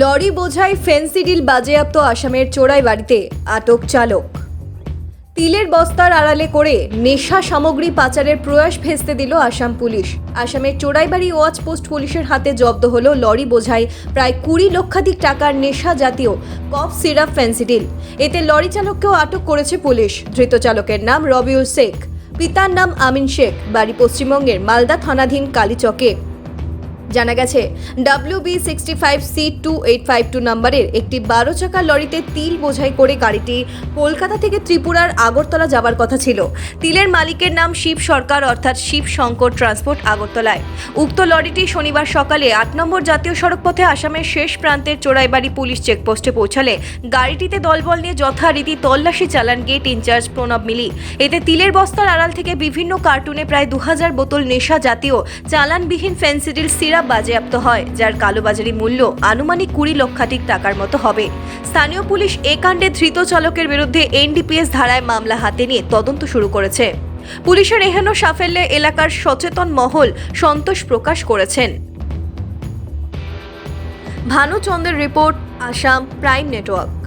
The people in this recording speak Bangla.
লরি বোঝাই ফেন্সিডিল বাজেয়াপ্ত আসামের চোরাই বাড়িতে আটক চালক। তিলের বস্তার আড়ালে করে নেশা সামগ্রী পাচারের প্রয়াস ভেস্তে দিল আসাম পুলিশ। আসামের চোরাইবাড়ি ওয়াচ পোস্ট পুলিশের হাতে জব্দ হলো লরি বোঝাই প্রায় কুড়ি লক্ষাধিক টাকার নেশা জাতীয় কফ সিরাপ ফেন্সিডিল এতে লরি চালককেও আটক করেছে পুলিশ। ধৃত চালকের নাম রবিউল শেখ। পিতার নাম আমিন শেখ। বাড়ি পশ্চিমবঙ্গের মালদা থানাধীন কালীচকে। জানা গেছে ডাব্লিউ বি সিক্সটি নম্বরের একটি বারো চাকা লরিতে তিল বোঝাই করে গাড়িটি কলকাতা থেকে ত্রিপুরার আগরতলা যাবার কথা ছিল। তিলের মালিকের নাম শিব সরকার, অর্থাৎ শিব শঙ্কর ট্রান্সপোর্ট আগরতলায়। উক্ত লরিটি শনিবার সকালে আট নম্বর জাতীয় সড়কপথে আসামের শেষ প্রান্তের চোরাইবাড়ি পুলিশ চেকপোস্টে পৌঁছালে গাড়িটিতে দলবল নিয়ে যথারীতি তল্লাশি চালান গেট ইনচার্জ প্রণব মিলি। এতে তিলের বস্তার আড়াল থেকে বিভিন্ন কার্টুনে প্রায় দু হাজার বোতল নেশা জাতীয় চালানবিহীন ফেন্সিডিল সিরাপ বাজেয়াপ্ত হয়, যার কালোবাজারি মূল্য আনুমানিক কুড়ি লক্ষাধিক টাকার মতো হবে। স্থানীয় পুলিশ এ কাণ্ডে ধৃত চালকের বিরুদ্ধে এনডিপিএস ধারায় মামলা হাতে নিয়ে তদন্ত শুরু করেছে। পুলিশের এহেন সাফল্যে এলাকার সচেতন মহল সন্তোষ প্রকাশ করেছেন। ভানুচন্দ্রের রিপোর্ট, আসাম প্রাইম নেটওয়ার্ক।